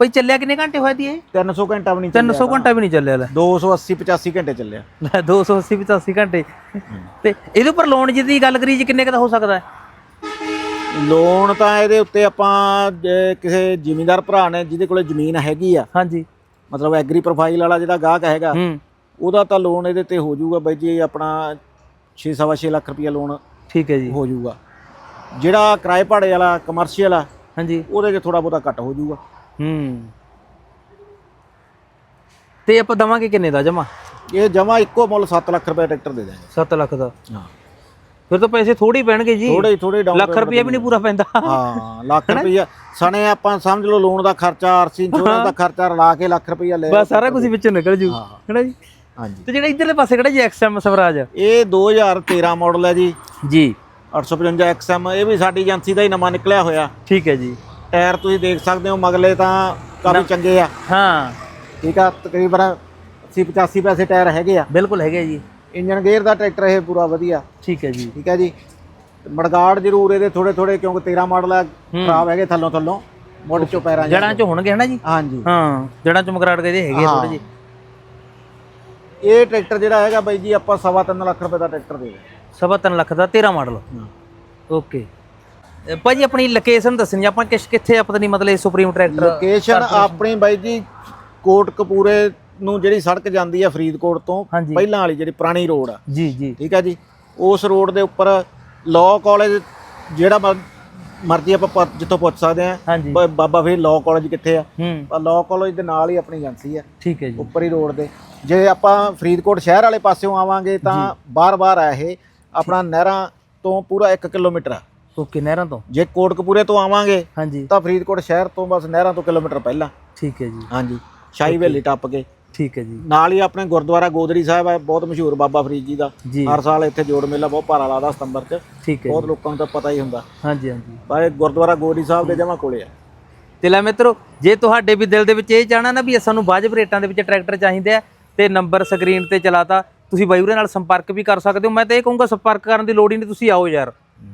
ਭਾਈ ਚੱਲਿਆ ਕਿੰਨੇ ਘੰਟੇ ਹੋਏ ਦੀ ਇਹ? 300 ਘੰਟਾ ਵੀ ਨਹੀਂ 300 ਘੰਟਾ ਵੀ ਨਹੀਂ ਚੱਲਿਆ ਲੈ। 280 85 ਘੰਟੇ ਚੱਲਿਆ। ਲੈ 280 85 ਘੰਟੇ। ਤੇ ਇਹਦੇ ਉੱਪਰ ਲੋਨ ਜਿਹਦੀ ਗੱਲ ਕਰੀ ਜੀ ਕਿੰਨੇ ਕੁ ਦਾ ਹੋ ਸਕਦਾ ਹੈ? ਲੋਨ ਤਾਂ ਇਹਦੇ ਉੱਤੇ ਆਪਾਂ ਕਿਸੇ ਜ਼ਿਮੀਂਦਾਰ ਭਰਾ ਨੇ ਜਿਹਦੇ ਕੋਲੇ ਜ਼ਮੀਨ ਹੈਗੀ ਆ ਹਾਂਜੀ। ਮਤਲਬ ਐਗਰੀ ਪ੍ਰੋਫਾਈਲ ਵਾਲਾ ਜਿਹੜਾ ਗਾਹਕ ਹੈਗਾ ਉਹਦਾ ਤਾਂ ਲੋਨ ਇਹਦੇ ਤੇ ਹੋ ਜਾਊਗਾ ਬਾਈ ਜੀ ਆਪਣਾ 6-6 ਲੱਖ ਰੁਪਏ ਲੋਨ ਠੀਕ ਹੈ ਜੀ। ਹੋ ਜਾਊਗਾ। ਜਿਹੜਾ ਕਿਰਾਏ ਭਾੜੇ ਵਾਲਾ ਕਮਰਸ਼ੀਅਲ ਆ ਹਾਂਜੀ। ਉਹਦੇ 'ਚ ਥੋੜਾ ਬਹੁਤਾ ਘੱਟ ਹੋ ਜਾਊਗਾ। ਹੂੰ। ਤੇ ਆਪਾਂ ਦਵਾਂਗੇ ਕਿੰਨੇ ਦਾ ਜਮਾ? ਇਹ ਜਮਾ ਇੱਕੋ ਮੁੱਲ 7 ਲੱਖ ਰੁਪਏ ਟਰੈਕਟਰ ਦੇ ਦਾਂਗੇ 7 ਲੱਖ ਦਾ? ਹਾਂ। ਫਿਰ ਤਾਂ ਪੈਸੇ ਥੋੜੇ ਪੈਣਗੇ ਜੀ। ਥੋੜੇ ਥੋੜੇ ਡਾਊਨ ਲੱਖ ਰੁਪਏ ਵੀ ਨਹੀਂ ਪੂਰਾ ਪੈਂਦਾ। ਹਾਂ ਲੱਖ ਰੁਪਈਆ। ਸਣੇ ਆਪਾਂ ਸਮਝ ਲਓ ਲੋਨ ਦਾ ਖਰਚਾ ਆਰਸੀ ਇੰਸ਼ੋਰੈਂਸ ਦਾ ਖਰਚਾ ਰਲਾ ਕੇ ਲੱਖ ਰੁਪਈਆ ਲੈ ਬਸ ਸਾਰਾ ਕੁਝ ਵਿੱਚੋਂ ਨਿਕਲ ਜੂ। ਹੈਨਾ ਜੀ? ਹਾਂਜੀ। ਤੇ ਜਿਹੜਾ ਇਧਰਲੇ ਪਾਸੇ ਕਿਹੜਾ ਜੀ ਐਕਸਐਮ ਸਵਰਾਜ? ਇਹ 2013 ਮਾਡਲ ਹੈ ਜੀ। ਜੀ। 855 XM ਇਹ ਵੀ ਸਾਡੀ ਏਜੰਸੀ ਦਾ ਹੀ ਨਵਾਂ ਨਿਕਲਿਆ ਹੋਇਆ। ਠੀਕ ਹੈ ਜੀ। ਟਾਇਰ ਤੁਸੀਂ ਦੇਖ ਸਕਦੇ ਹੋ ਮਗਲੇ ਤਾਂ ਕਾਫੀ ਚੰਗੇ ਆ। ਹਾਂ। ਠੀਕ ਆ ਤਕਰੀਬਨ 80 85 ਪੈਸੇ ਟਾਇਰ ਹੈਗੇ ਆ। ਬਿਲਕੁਲ ਹੈਗੇ ਜੀ। ਇੰਜਨ ਗੇਅਰ ਦਾ ਟਰੈਕਟਰ ਇਹ ਪੂਰਾ ਵਧੀਆ। ਠੀਕ ਹੈ ਜੀ। ਠੀਕ ਹੈ ਜੀ। ਮੜਗਾੜ ਜ਼ਰੂਰ ਇਹਦੇ ਥੋੜੇ ਥੋੜੇ ਕਿਉਂਕਿ 13 ਮਾਡਲ ਆ ਖਰਾਬ ਹੈਗੇ ਥੱਲੋਂ ਥੱਲੋਂ। ਮੁੱਢ ਚੋਂ ਪੈਰਾਂ। ਜੜਾਂ ਚ ਹੋਣਗੇ ਹਨਾ ਜੀ? ਹਾਂਜੀ। ਹਾਂ ਜੜਾਂ ਚ ਮਕਰਾੜ ਕੇ ਹੈਗੇ। ਥੋੜੇ ਜੀ ਇਹ ਟਰੈਕਟਰ ਜਿਹੜਾ ਹੈਗਾ ਬਾਈ ਜੀ ਆਪਾਂ ਸਵਾ ਤਿੰਨ ਲੱਖ ਰੁਪਏ ਦਾ ਟਰੈਕਟਰ ਦੇ ਦੇ ਸਵਾ ਤਿੰਨ ਲੱਖ ਦਾ 13 ਮਾਡਲ। ਓਕੇ। ਭਾਜੀ ਆਪਣੀ ਲੋਕੇਸ਼ਨ ਦੱਸਣੀ ਆਪਾਂ ਕਿਸ ਕਿੱਥੇ ਆ ਪਤਾ ਨਹੀਂ ਮਤਲਬ ਸੁਪਰੀਮ ਟਰੈਕਟਰ ਲੋਕੇਸ਼ਨ ਆਪਣੀ ਬਾਈ ਜੀ ਕੋਟ ਕਪੂਰੇ ਨੂੰ ਜਿਹੜੀ ਸੜਕ ਜਾਂਦੀ ਆ ਫਰੀਦਕੋਟ ਤੋਂ ਪਹਿਲਾਂ ਵਾਲੀ ਜਿਹੜੀ ਪੁਰਾਣੀ ਰੋਡ ਆ। ਜੀ ਜੀ। ਠੀਕ ਹੈ ਜੀ? ਉਸ ਰੋਡ ਦੇ ਉੱਪਰ ਲਾਅ ਕਾਲਜ ਜਿਹੜਾ ਮਰਜ਼ੀ ਆਪਾਂ ਜਿੱਥੋਂ ਪੁੱਛ ਸਕਦੇ ਆ। ਬਾਬਾ ਫਰੀਦ ਲਾਅ ਕਾਲਜ ਕਿੱਥੇ ਆ? ਲਾਅ ਕਾਲਜ ਦੇ ਨਾਲ ਹੀ ਆਪਣੀ ਏਜੰਸੀ ਆ। ਠੀਕ ਹੈ ਜੀ। ਉੱਪਰ ਹੀ ਰੋਡ ਦੇ। ਜੇ ਆਪਾਂ ਫਰੀਦਕੋਟ ਸ਼ਹਿਰ ਵਾਲੇ ਪਾਸਿਓਂ ਆਵਾਂਗੇ ਤਾਂ ਬਾਰ-ਬਾਰ ਆ ਇਹ। ਆਪਣਾ ਨਹਿਰਾਂ ਤੋਂ ਪੂਰਾ 1 ਕਿਲੋਮੀਟਰ ਆ। ਓਕੇ ਨਹਿਰਾਂ ਤੋਂ? ਜੇ ਕੋਟਕਪੂਰੇ ਤੋਂ ਆਵਾਂਗੇ ਹਾਂਜੀ। ਤਾਂ ਫਰੀਦਕੋਟ ਸ਼ਹਿਰ ਤੋਂ ਬਸ ਨਹਿਰਾਂ ਤੋਂ ਕਿਲੋਮੀਟਰ ਪਹਿਲਾਂ। ਠੀਕ ਹੈ ਜੀ। ਹਾਂਜੀ ਸ਼ਾਹੀ ਹਵੇਲੀ ਟੱਪ ਕੇ। ਠੀਕ ਹੈ ਜੀ। ਨਾਲ ਹੀ ਆਪਣੇ ਗੁਰਦੁਆਰਾ ਗੋਦੜੀ ਸਾਹਿਬ ਹੈ ਬਹੁਤ ਮਸ਼ਹੂਰ ਬਾਬਾ ਫਰੀਦ ਜੀ ਦਾ। ਹਰ ਸਾਲ ਇੱਥੇ ਜੋੜ ਮੇਲਾ ਬਹੁਤ ਭਾਰਾ ਲੱਗਦਾ ਸਤੰਬਰ 'ਚ। ਠੀਕ ਹੈ ਬਹੁਤ। ਲੋਕਾਂ ਨੂੰ ਤਾਂ ਪਤਾ ਹੀ ਹੁੰਦਾ। ਹਾਂਜੀ ਹਾਂਜੀ। ਪਰ ਇਹ ਗੁਰਦੁਆਰਾ ਗੋਦੜੀ ਸਾਹਿਬ ਦੇ ਜਮਾ ਕੋਲੇ ਆ। ਤੇ ਲੈ ਮਿੱਤਰੋ ਜੇ ਤੁਹਾਡੇ ਵੀ ਦਿਲ ਦੇ ਵਿੱਚ ਇਹ ਚਾਹਣਾ ਨਾ ਵੀ ਸਾਨੂੰ ਵਾਜਬ ਰੇਟਾਂ ਦੇ ਵਿੱਚ ਟਰੈਕਟਰ ਚਾਹੀਦੇ ਆ ਤੇ ਨੰਬਰ ਸਕਰੀਨ ਤੇ ਚਲਾਤਾ ਤੁਸੀਂ ਬਾਈ ਨਾਲ ਸੰਪਰਕ ਵੀ ਕਰ ਸਕਦੇ ਹੋ। ਮੈਂ ਤਾਂ ਇਹ ਕਹੂੰਗਾ ਸੰਪਰਕ ਕਰਨ ਦੀ ਲੋੜ ਹੀ ਨਹੀਂ ਤੁਸੀਂ ਆਓ ਯਾਰ।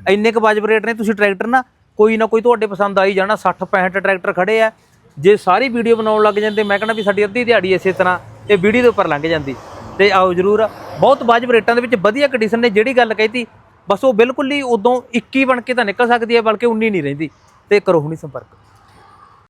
ਇੰਨੇ ਕੁ ਵਾਜਬ ਰੇਟ ਨੇ, ਤੁਸੀਂ ਟਰੈਕਟਰ ਨਾ ਕੋਈ ਨਾ ਕੋਈ ਤੁਹਾਡੇ ਪਸੰਦ ਆਈ ਜਾਣਾ 60 65 ਟਰੈਕਟਰ ਖੜੇ ਆ। ਜੇ ਸਾਰੀ ਵੀਡੀਓ ਬਣਾਉਣ ਲੱਗ ਜਾਂਦੇ, ਮੈਂ ਕਹਿੰਦਾ ਵੀ ਸਾਡੀ ਅੱਧੀ ਦਿਹਾੜੀ ਇਸੇ ਤਰ੍ਹਾਂ, ਇਹ ਵੀਡੀਓ ਦੇ ਉੱਪਰ ਲੰਘ ਜਾਂਦੀ। ਤੇ ਆਓ ਜਰੂਰ, ਬਹੁਤ ਵਾਜਬ ਰੇਟਾਂ ਦੇ ਵਿੱਚ ਵਧੀਆ ਕੰਡੀਸ਼ਨ ਨੇ, ਜਿਹੜੀ ਗੱਲ ਕਹੀਤੀ, ਬਸ ਉਹ ਬਿਲਕੁਲ ਹੀ ਉਦੋਂ 21 ਬਣ ਕੇ ਤਾਂ ਨਿਕਲ ਸਕਦੀ ਹੈ, ਬਲਕਿ 19 ਨਹੀਂ ਰਹਿੰਦੀ। ਤੇ ਕਰੋ ਹੁਣੀ ਸੰਪਰਕ।